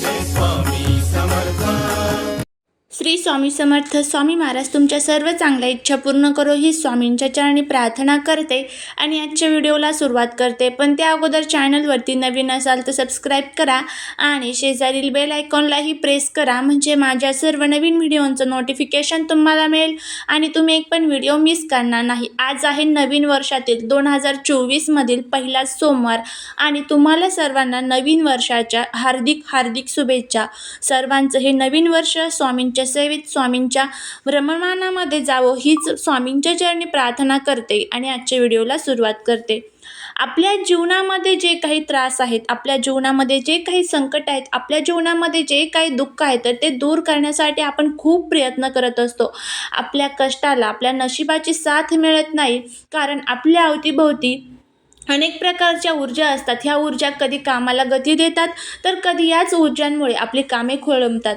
this one. Shri Swami Samarth Swami Maharaj तुमच्या सर्व चांगल्या इच्छा पूर्ण करो ही स्वामींच्या चरणी प्रार्थना करते आणि आजच्या व्हिडिओला सुरुवात करते. पण त्या अगोदर चॅनलवरती नवीन असाल तर सबस्क्राईब करा आणि शेजारील बेल आयकॉनलाही प्रेस करा. म्हणजे माझ्या सर्व नवीन व्हिडिओंचं नोटिफिकेशन तुम्हाला मिळेल आणि तुम्ही एक पण व्हिडिओ मिस करणार नाही. आज आहे नवीन वर्षातील दोन हजार चोवीसमधील पहिला सोमवार आणि तुम्हाला सर्वांना नवीन वर्षाच्या हार्दिक हार्दिक शुभेच्छा. सर्वांचं हे नवीन वर्ष स्वामींच्या सेवेत स्वामींच्या भ्रममानामध्ये जावं हीच स्वामींच्या चरणी प्रार्थना करते आणि आजच्या व्हिडिओला सुरुवात करते. आपल्या जीवनामध्ये जे काही त्रास आहेत आपल्या जीवनामध्ये जे काही संकट आहेत आपल्या जीवनामध्ये जे काही दुःख आहे तर ते दूर करण्यासाठी आपण खूप प्रयत्न करत असतो. आपल्या कष्टाला आपल्या नशिबाची साथ मिळत नाही कारण आपल्या अवतीभोवती अनेक प्रकारच्या ऊर्जा असतात. ह्या ऊर्जा कधी कामाला गती देतात तर कधी याच ऊर्जांमुळे आपली कामे खोळंबतात.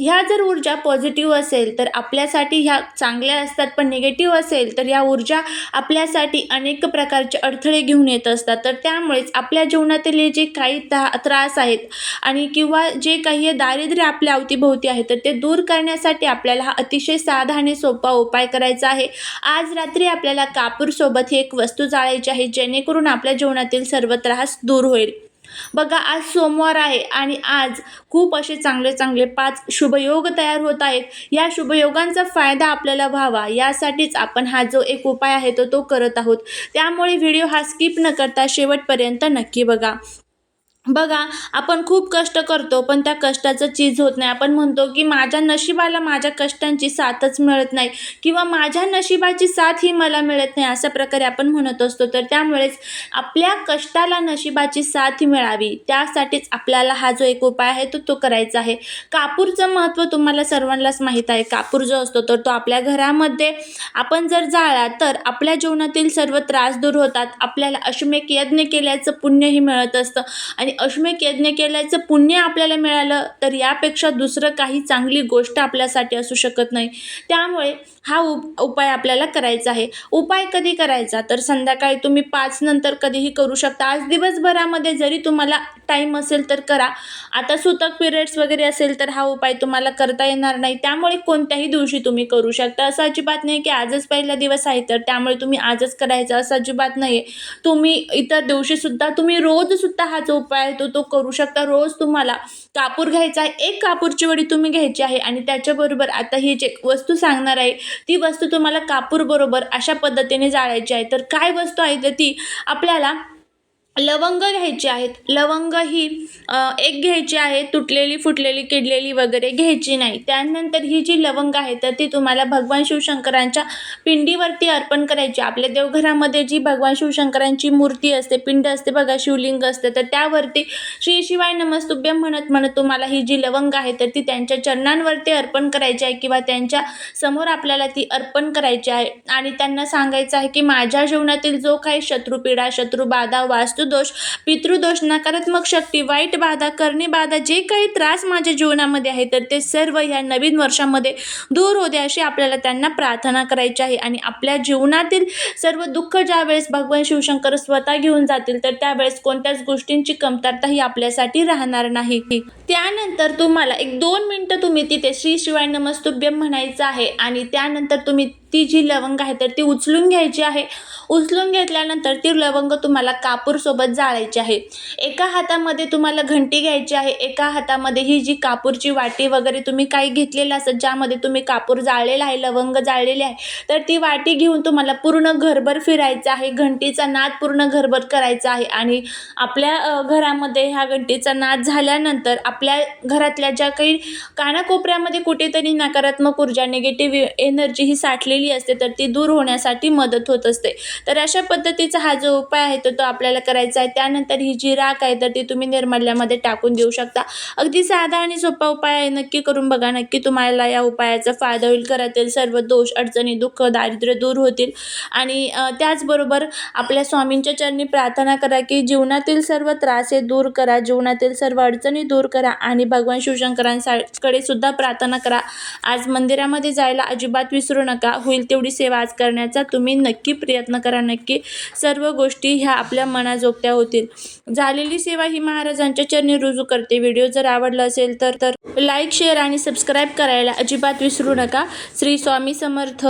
ह्या जर ऊर्जा पॉझिटिव्ह असेल तर आपल्यासाठी ह्या चांगल्या असतात पण निगेटिव्ह असेल तर ह्या ऊर्जा आपल्यासाठी अनेक प्रकारचे अडथळे घेऊन येत असतात. तर त्यामुळेच आपल्या जीवनातील हे जे काही ता त्रास आहेत आणि किंवा जे काही दारिद्र्य आपल्या अवतीभोवती आहे तर ते दूर करण्यासाठी आपल्याला हा अतिशय साधा आणि सोपा उपाय करायचा आहे. आज रात्री आपल्याला कापूरसोबत ही एक वस्तू जाळायची आहे जेणेकरून आपल्या जीवनातील सर्व त्रास दूर होईल. बघा आज सोमवार आहे आणि आज खूप असे चांगले चांगले पाच शुभयोग तयार होत आहेत. या शुभयोगांचा फायदा आपल्याला व्हावा यासाठीच आपण हा जो एक उपाय आहे तो तो करत आहोत. त्यामुळे व्हिडिओ हा स्किप न करता शेवटपर्यंत नक्की बघा. बघा आपण खूप कष्ट करतो पण त्या कष्टाचं चीज होत नाही. आपण म्हणतो की माझ्या नशिबाला माझ्या कष्टांची साथच मिळत नाही किंवा माझ्या नशिबाची साथ ही मला मिळत नाही अशा प्रकारे आपण म्हणत असतो. तर त्यामुळेच आपल्या कष्टाला नशिबाची साथ मिळावी त्यासाठीच आपल्याला हा जो एक उपाय आहे तो तो करायचा आहे. कापूरचं महत्त्व तुम्हाला सर्वांनाच माहीत आहे. कापूर जो असतो तर तो आपल्या घरामध्ये आपण जर जाळला तर आपल्या जीवनातील सर्व त्रास दूर होतात. आपल्याला अश्वमेक यज्ञ केल्याचं पुण्यही मिळत असतं. आणि अश्मेक यज्ञ केल्याचं पुण्य आपल्याला मिळालं तर यापेक्षा दुसरं काही चांगली गोष्ट आपल्यासाठी असू शकत नाही. त्यामुळे हा उप उपाय आपल्याला करायचा आहे. उपाय कधी करायचा? तर संध्याकाळी तुम्ही पाच नंतर कधीही करू शकता. आज दिवसभरामध्ये जरी तुम्हाला टाईम असेल तर करा. आता सुतक पिरियड्स वगैरे असेल तर हा उपाय तुम्हाला करता येणार नाही. त्यामुळे कोणत्याही दिवशी तुम्ही करू शकता. असं अजिबात नाही की आजच पहिला दिवस आहे तर त्यामुळे तुम्ही आजच करायचं. असं अजिबात नाही आहे तुम्ही इतर दिवशीसुद्धा तुम्ही रोजसुद्धा हा जो उपाय आहे तो तो करू शकता. रोज तुम्हाला कापूर घ्यायचा आहे. एक कापूरची वडी तुम्ही घ्यायची आहे आणि त्याच्याबरोबर आता ही जे वस्तू सांगणार आहे ती वस्तू तुम्हाला कापूरबरोबर अशा पद्धतीने जाळायची आहे. तर काय वस्तू आहे तर ती आपल्याला लवंग घ्यायची आहेत. लवंग ही एक घ्यायची आहे तुटलेली फुटलेली किडलेली वगैरे घ्यायची नाही. त्यानंतर ही जी लवंग आहे तर ती तुम्हाला भगवान शिवशंकरांच्या पिंडीवरती अर्पण करायची. आपल्या देवघरामध्ये जी भगवान शिवशंकरांची मूर्ती असते पिंड असते बघा शिवलिंग असते तर त्यावरती श्री शिवाय नमस्तुभ्य म्हणत म्हणत तुम्हाला ही जी लवंग आहे तर ती त्यांच्या चरणांवरती अर्पण करायची आहे किंवा त्यांच्यासमोर आपल्याला ती अर्पण करायची आहे. आणि त्यांना सांगायचं आहे की माझ्या जीवनातील जो काही शत्रुपीडा शत्रुबाधा वास्तुदोष पितृदोष नकारात्मक शक्ती वाईट बाधा करणे बाधा जे काही त्रास माझ्या जीवनामध्ये आहे तर ते सर्व ह्या नवीन वर्षामध्ये दूर होते अशी आपल्याला त्यांना प्रार्थना करायची आहे. आणि आपल्या जीवनातील सर्व दुःख ज्यावेळेस भगवान शिवशंकर स्वतः घेऊन जातील तर त्यावेळेस कोणत्याच गोष्टींची कमतरता ही आपल्यासाठी राहणार नाही. त्यानंतर तुम्हाला एक दोन मिनटं तुम्ही तिथे श्री शिवाय नमस्तुभ्यम म्हणायचं आहे. आणि त्यानंतर तुम्ही ती जी लवंग आहे तर ती उचलून घ्यायची आहे. उचलून घेतल्यानंतर ती लवंग तुम्हाला कापूरसोबत जाळायची आहे. एका हातामध्ये तुम्हाला घंटी घ्यायची आहे. एका हातामध्ये ही जी कापूरची वाटी वगैरे तुम्ही काही घेतलेलं असत ज्यामध्ये तुम्ही कापूर जाळलेला आहे लवंग जाळलेले आहे तर ती वाटी घेऊन तुम्हाला पूर्ण घरभर फिरायचं आहे. घंटीचा नाद पूर्ण घरभर करायचा आहे. आणि आपल्या घरामध्ये ह्या घंटीचा नाद झाल्यानंतर आपल्या घरातल्या ज्या काही कानाकोपऱ्यामध्ये कुठेतरी नकारात्मक ऊर्जा निगेटिव्ह एनर्जी ही साठलेली असते तर ती दूर होण्यासाठी मदत होत असते. तर अशा पद्धतीचा हा जो उपाय आहे तो तो आपल्याला करायचा आहे. त्यानंतर ही जी राख आहे तर ती तुम्ही निर्मल्यामध्ये टाकून देऊ शकता. अगदी साधा आणि सोपा उपाय आहे नक्की करून बघा. नक्की तुम्हाला या उपायाचा फायदा होईल. घरातील सर्व दोष अडचणी दुःख दारिद्र्य दूर होतील. आणि त्याचबरोबर आपल्या स्वामींच्या चरणी प्रार्थना करा की जीवनातील सर्व त्रास हे दूर करा. जीवनातील सर्व अडचणी दूर करा. आणि भगवान शिवशंकरांकडे सुद्धा प्रार्थना करा. आज मंदिरामध्ये जायला अजिबात विसरू नका. होईल तेवढी सेवा आज करण्याचा तुम्ही नक्की प्रयत्न करा. नक्की सर्व गोष्टी ह्या आपल्या मनाजोगत्या होतील. झालेली सेवा ही महाराजांच्या चरणी रुजू करते. व्हिडिओ जर आवडला असेल तर तर लाईक शेअर आणि सबस्क्राईब करायला अजिबात विसरू नका. श्री स्वामी समर्थ.